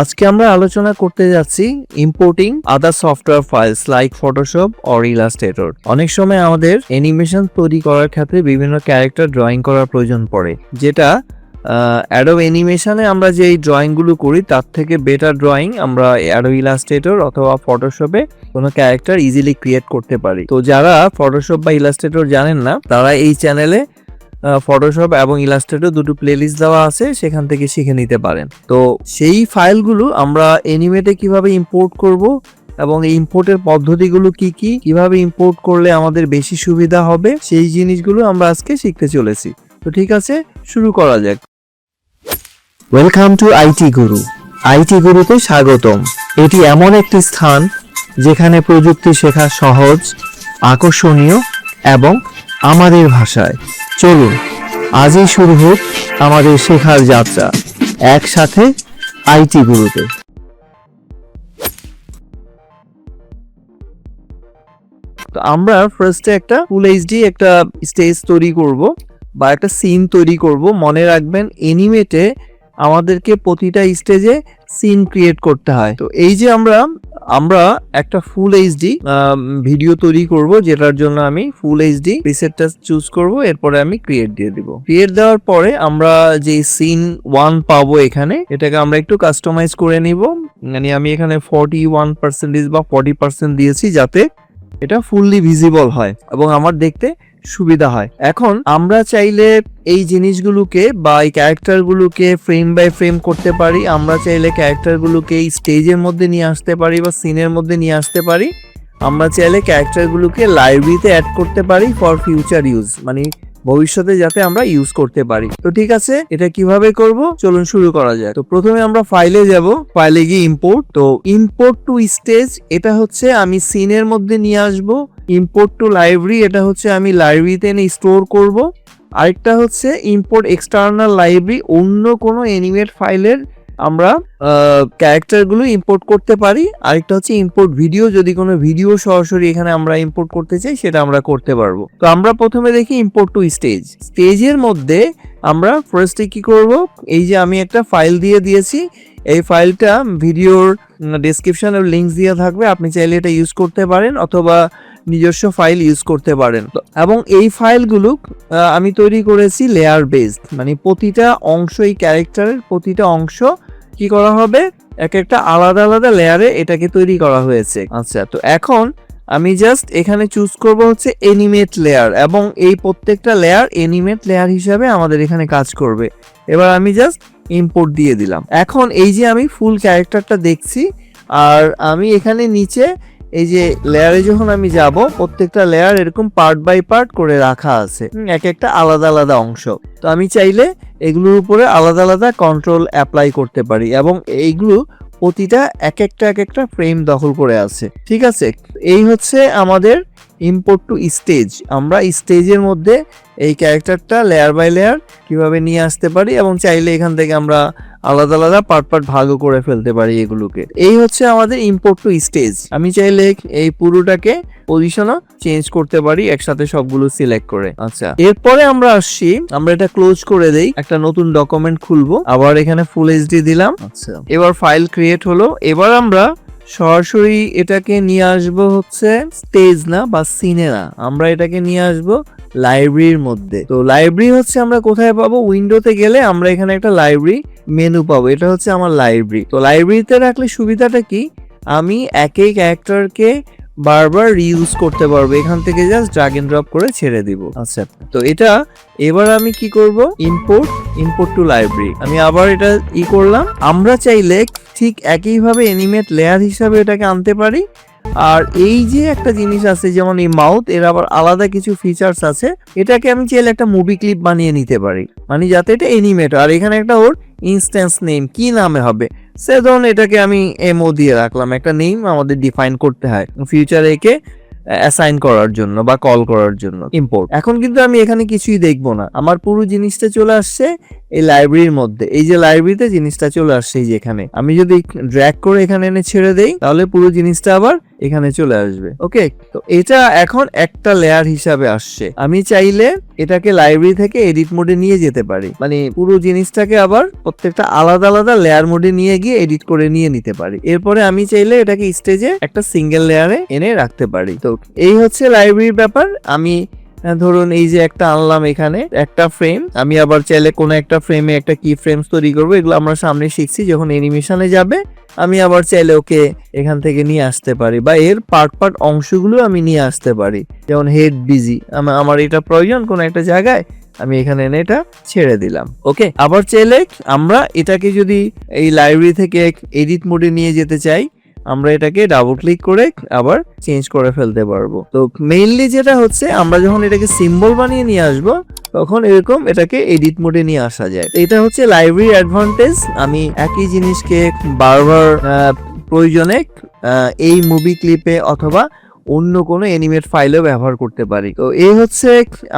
আজকে আমরা আলোচনা করতে যাচ্ছি importing other software files like Photoshop or Illustrator অনেক সময় আমাদের অ্যানিমেশন তৈরি করার ক্ষেত্রে বিভিন্ন ক্যারেক্টার ড্রয়িং করার প্রয়োজন পড়ে, যেটা অ্যাডো অ্যানিমেশনে আমরা যে ড্রয়িংগুলো করি, তার থেকে বেটার ড্রয়িং আমরা অ্যাডো ইলাস্ট্রেটর অথবা ফটোশপে কোনো ক্যারেক্টার ইজিলি ক্রিয়েট করতে পারি। তো যারা ফটোশপ বা ইলাস্ট্রেটর জানেন না, তারা এই চ্যানেলে ফটোশপ এবং ইলাস্ট্রেটর দুটো প্লেলিস্ট দেওয়া আছে, সেখান থেকে শিখে নিতে পারেন। তো সেই ফাইলগুলো আমরা এনিমেটে কীভাবে ইম্পোর্ট করব এবং ইম্পোর্টের পদ্ধতিগুলো কি কি, কীভাবে ইম্পোর্ট করলে আমাদের বেশি সুবিধা হবে, সেই জিনিসগুলো আমরা আজকে শিখতে চলেছি। তো ঠিক আছে, শুরু করা যাক। Welcome to IT Guru IT গুরুতে স্বাগতম। এটি এমন একটি স্থান যেখানে প্রযুক্তি শেখা সহজ, আকর্ষণীয় এবং আমাদের ভাষায়। চলুন, আজই শুরু হোক আমাদের শেখার যাত্রা একসাথে আইটি গুরুতে। তো আমরা ফার্স্টে একটা ফুল এইচডি একটা স্টেজ তৈরি করব বা একটা সিন তৈরি করব। মনে রাখবেন এনিমেটে আমাদেরকে প্রতিটা স্টেজে সিন ক্রিয়েট করতে হয়। তো এই যে আমরা আমরা একটা ফুল এইচডি ভিডিও তৈরি করব, যেটার জন্য আমি ফুল এইচডি প্রিসেটটা চুজ করব, এরপরে আমি ক্রিয়েট দিয়ে দিব। ক্রিয়েট দেওয়ার পরে আমরা যে সিন ওয়ান পাবো এখানে, এটাকে আমরা একটু কাস্টমাইজ করে নিব। মানে আমি এখানে ফর্টি ওয়ান পার্সেন্টেজ বা ফর্টি পার্সেন্ট দিয়েছি যাতে এটা ফুললি ভিজিবল হয় এবং আমার দেখতে সুবিধা হয়। এখন আমরা চাইলে এই জিনিসগুলোকে বা এই ক্যারেক্টারগুলোকে ফ্রেম বাই ফ্রেম করতে পারি। আমরা চাইলে ক্যারেক্টারগুলোকে এই স্টেজের মধ্যে নিয়ে আসতে পারি বা সিনের মধ্যে নিয়ে আসতে পারি। আমরা চাইলে ক্যারেক্টারগুলোকে লাইব্রেরিতে অ্যাড করতে পারি ফর ফিউচার ইউজ মানে ভবিষ্যতে যাতে আমরা ইউজ করতে পারি। তো ঠিক আছে, এটা কীভাবে করব? চলুন শুরু করা যাক। তো প্রথমে আমরা ফাইলে যাব। ফাইলে গিয়ে ইম্পোর্ট তো ইম্পোর্ট টু স্টেজ এটা হচ্ছে আমি সিনের মধ্যে নিয়ে আসব। ইম্পোর্ট টু লাইব্রেরি এটা হচ্ছে আমি লাইব্রেরিতে এনে স্টোর করব। আরেকটা হচ্ছে ইম্পোর্ট এক্সটার্নাল লাইব্রেরি অন্য কোনো এনিমেট ফাইলের আমরা ক্যারেক্টারগুলো ইম্পোর্ট করতে পারি। আরেকটা হচ্ছে ইম্পোর্ট ভিডিও যদি কোনো ভিডিও সরাসরি এখানে আমরা ইম্পোর্ট করতে চাই, সেটা আমরা করতে পারব। তো আমরা প্রথমে দেখি ইম্পোর্ট টু স্টেজ স্টেজের মধ্যে আমরা ফার্স্টে কি করব? এই যে আমি একটা ফাইল দিয়ে দিয়েছি, এই ফাইলটা ভিডিওর ডেসক্রিপশনে লিঙ্কস দিয়ে থাকবে। আপনি চাইলে এটা ইউজ করতে পারেন অথবা নিজস্ব ফাইল ইউজ করতে পারেন। এবং এই ফাইলগুলো আমি তৈরি করেছি লেয়ার বেসড মানে প্রতিটা অংশ, এই ক্যারেক্টারের প্রতিটা অংশ কি করা হবে? এক একটা আলাদা আলাদা লেয়ারে এটাকে তৈরি করা হয়েছে। আচ্ছা তো এখন আমি জাস্ট এখানে চুজ করব হচ্ছে এনিমেট লেয়ার এবং এই প্রত্যেকটা লেয়ার এনিমেট লেয়ার হিসাবে আমাদের এখানে কাজ করবে। এবার আমি জাস্ট ইম্পোর্ট দিয়ে দিলাম। এখন এই যে আমি ফুল ক্যারেক্টারটা দেখছি, আর আমি এখানে নিচে এই যে লেয়ারে যখন আমি যাব, প্রত্যেকটা লেয়ার এরকম পার্ট বাই পার্ট করে রাখা আছে। এক একটা আলাদা আলাদা অংশ। তো আমি চাইলে এগুলোর উপরে আলাদা আলাদা কন্ট্রোল অ্যাপ্লাই করতে পারি এবং এইগুলো প্রতিটা এক একটা এক একটা ফ্রেম দখল করে আছে। ঠিক আছে? এই হচ্ছে আমাদের ইম্পোর্ট টু স্টেজ আমরা স্টেজের মধ্যে এই ক্যারেক্টারটা লেয়ার বাই লেয়ার কীভাবে নিয়ে আসতে পারি এবং চাইলে এখান থেকে আমরা আলাদা আলাদা পার্ট পার্ট ভাগও করে ফেলতে পারি এগুলোকে। এই হচ্ছে আমাদের ইম্পোর্ট টু স্টেজ আমি চাইলে এই পুরোটাকে পজিশনও চেঞ্জ করতে পারি, একসাথে সবগুলো সিলেক্ট করে। আচ্ছা এরপরে আমরা আসছি, আমরা এটা ক্লোজ করে দেই, একটা নতুন ডকুমেন্ট খুলবো। আবার এখানে ফুল এইচডি দিলাম। আচ্ছা এবার ফাইল ক্রিয়েট হলো। এবার আমরা সরাসরি এটাকে নিয়ে আসব হচ্ছে স্টেজ না বা সিনে না। আমরা এটাকে নিয়ে আসব লাইব্রেরির মধ্যে। তো লাইব্রেরি হচ্ছে আমরা কোথায় পাবো? উইন্ডোতে গেলে আমরা এখানে একটা লাইব্রেরি মেনু পাবো। এটা হচ্ছে আমার লাইব্রেরি তো লাইব্রেরিতে রাখলে সুবিধাটা কি? আমি একই ক্যারেক্টারকে বারবার রিউজ করতে পারব এখান থেকে জাস্ট ড্রাগ এন্ড ড্রপ করে ছেড়ে দিব। আচ্ছা। তো এটা এবার আমি কি করব? ইম্পোর্ট ইম্পোর্ট টু লাইব্রেরি আমি আবার এটা ই করলাম। আমরা চাইলে ঠিক একইভাবে এনিমেট লেয়ার হিসাবে এটাকে আনতে পারি। আর এই যে একটা জিনিস আছে যেমন এই মাউথ এর আবার আলাদা কিছু ফিচার্স আছে। এটাকে আমি চাইলে একটা মুভি ক্লিপ বানিয়ে নিতে পারি। মানে যাতে এটা এনিমেট আর এখানে একটা ওর ইনস্ট্যান্স নেম কি নামে হবে? সে ধরুন এটাকে আমি এমও দিয়ে রাখলাম। একটা নেম আমাদের ডিফাইন করতে হয় ফিউচারে একে অ্যাসাইন করার জন্য বা কল করার জন্য। ইম্পোর্ট এখন কিন্তু আমি এখানে কিছুই দেখব না। আমার পুরো জিনিসটা চলে আসছে এই লাইব্রেরির মধ্যে। এই যে লাইব্রেরিতে জিনিসটা চলে আসছে এই যে এখানে। আমি যদি ড্র্যাগ করে এখানে এনে ছেড়ে দেই, তাহলে পুরো জিনিসটা আবার এখানে চলে আসবে। ওকে? তো এটা এখন একটা লেয়ার হিসাবে আসছে। আমি চাইলে এটাকে লাইব্রেরি থেকে এডিট মোডে নিয়ে যেতে পারি। মানে পুরো জিনিসটাকে আবার প্রত্যেকটা আলাদা আলাদা লেয়ার মোডে নিয়ে গিয়ে এডিট করে নিয়ে নিতে পারি। এরপরে আমি চাইলে এটাকে স্টেজে একটা সিঙ্গেল লেয়ারে এনে রাখতে পারি। তো এই হচ্ছে লাইব্রেরির ব্যাপার। আমি ধরুন এই যে একটা আনলাম এখানে, একটা ফ্রেম আমি আবার চাইলে কোনো একটা ফ্রেমে একটা কি ফ্রেমস তৈরি করব, এগুলো আমরা সামনে শিখছি, যখন অ্যানিমেশনে যাবে, আমি আবার চাইলে ওকে এখান থেকে নিয়ে আসতে পারি, বা এর পার্ট পার্ট অংশগুলো আমি নিয়ে আসতে পারি, যেমন হেড বিজি আমার এটা প্রয়োজন কোনো একটা জায়গায়, আমি এখানে এনে এটা ছেড়ে দিলাম ওকে আবার চাইলে আমরা এটাকে যদি এই লাইব্রেরি থেকে এডিট মোডে নিয়ে যেতে চাই আমরা এটাকে ডাবল ক্লিক করে আবার চেঞ্জ করে ফেলতে পারব। তো মেইনলি যেটা হচ্ছে, আমরা যখন এটাকে সিম্বল বানিয়ে নিয়ে আসব, তখন এরকম এটাকে এডিট মোডে নিয়ে আসা যায়। এটা হচ্ছে লাইব্রেরি অ্যাডভান্টেজ আমি একই জিনিসকে বারবার প্রয়োজনে এই মুভি ক্লিপে অথবা অন্য কোনো অ্যানিমেট ফাইলও ব্যবহার করতে পারি। তো এই হচ্ছে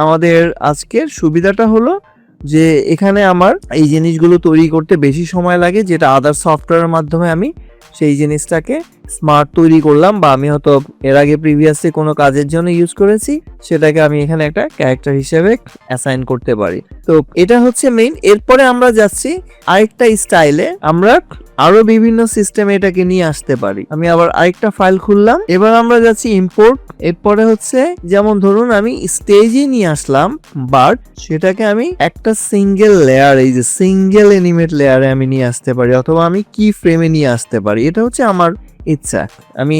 আমাদের আজকের সুবিধাটা হলো যে এখানে আমার এই জিনিসগুলো তৈরি করতে বেশি সময় লাগে, যেটা আদার সফটওয়্যারের মাধ্যমে আমি সেই জিনিসটাকে স্মার্ট তৈরি করলাম বা আমি হয়তো এর আগে প্রিভিয়াসলি কোনো কাজের জন্য ইউজ করেছি, সেটাকে আমি এখানে একটা ক্যারেক্টার হিসেবে অ্যাসাইন করতে পারি। তো এটা হচ্ছে মেইন এরপরে আমরা যাচ্ছি আরেকটা স্টাইলে আমরা আরও বিভিন্ন সিস্টেমে এটাকে নিয়ে আসতে পারি। আমি আবার আরেকটা ফাইল খুললাম। এবার আমরা যাচ্ছি ইম্পোর্ট এরপরে হচ্ছে যেমন ধরুন আমি স্টেজে নিয়ে আসলাম বাট সেটাকে আমি একটা সিঙ্গেল লেয়ার এই যে সিঙ্গেল এনিমেট লেয়ারে আমি নিয়ে আসতে পারি, অথবা আমি কি ফ্রেমে নিয়ে আসতে পারি। এটা হচ্ছে আমার ইচ্ছা আমি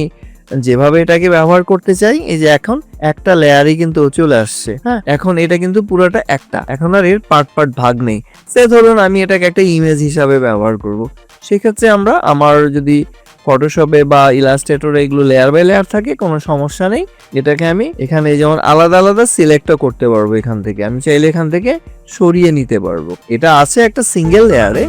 যেভাবে এটাকে ব্যবহার করতে চাই এই যে এখন একটা লেয়ারই কিন্তু চলে আসছে। হ্যাঁ। এখন এটা কিন্তু পুরোটা একটা। এখন আর এর পার্ট পার্ট ভাগ নেই। সে ধরুন আমি এটাকে একটা ইমেজ হিসাবে ব্যবহার করব। সেক্ষেত্রে আমরা আমার যদি ফটোশপে বা ইলাস্ট্রেটরে এগুলো লেয়ার বাই লেয়ার থাকে কোনো সমস্যা নেই। এটাকে আমি এখানে যেমন আলাদা আলাদা সিলেক্টও করতে পারব এখান থেকে। আমি চাইলে এখান থেকে সরিয়ে নিতে পারব। এটা আছে একটা সিঙ্গেল লেয়ারে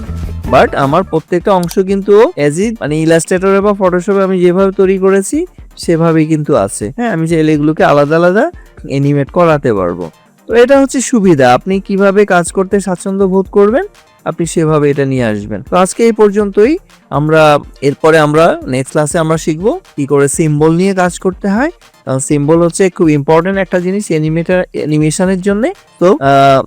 বাট আমার প্রত্যেকটা অংশ কিন্তু এজ ইট মানে ইলাস্ট্রেটরে বা ফটোশপে আমি যেভাবে তৈরি করেছি, সেভাবেই কিন্তু আছে। হ্যাঁ আমি চাইলে এগুলোকে আলাদা আলাদা এনিমেট করাতে পারব। তো এটা হচ্ছে সুবিধা। আপনি কীভাবে কাজ করতে স্বাচ্ছন্দ্য বোধ করবেন? আপনি সেভাবে এটা নিয়ে আসবেন। তো আজকে এই পর্যন্তই। আমরা, এরপরে আমরা নেক্সট ক্লাসে আমরা শিখব কি করে সিম্বল নিয়ে কাজ করতে হয়। কারণ সিম্বল হচ্ছে খুব ইম্পর্টেন্ট একটা জিনিস অ্যানিমেটার অ্যানিমেশনের জন্য। তো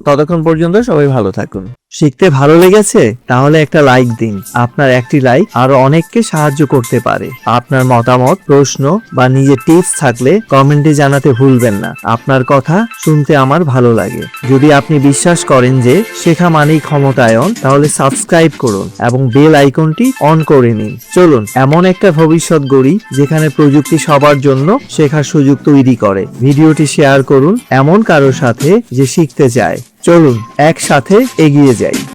ততক্ষণ পর্যন্ত সবাই ভালো থাকুন। শিখতে ভালো লেগেছে? তাহলে একটা লাইক দিন। আপনার একটি লাইক আরও অনেককে সাহায্য করতে পারে। আপনার মতামত, প্রশ্ন বা নিজের টিপস থাকলে কমেন্টে জানাতে ভুলবেন না। আপনার কথা শুনতে আমার ভালো লাগে। যদি আপনি বিশ্বাস করেন যে শেখা মানেই ক্ষমতায়ন তাহলে সাবস্ক্রাইব করুন এবং বেল আইকনটি অন করে নিন। চলুন, এমন একটা ভবিষ্যৎ গড়ি যেখানে প্রযুক্তি সবার জন্য শেখার সুযোগ তৈরি করে। ভিডিওটি শেয়ার করুন এমন কারোর সাথে যে শিখতে চায়। চলুন, একসাথে এগিয়ে যাই।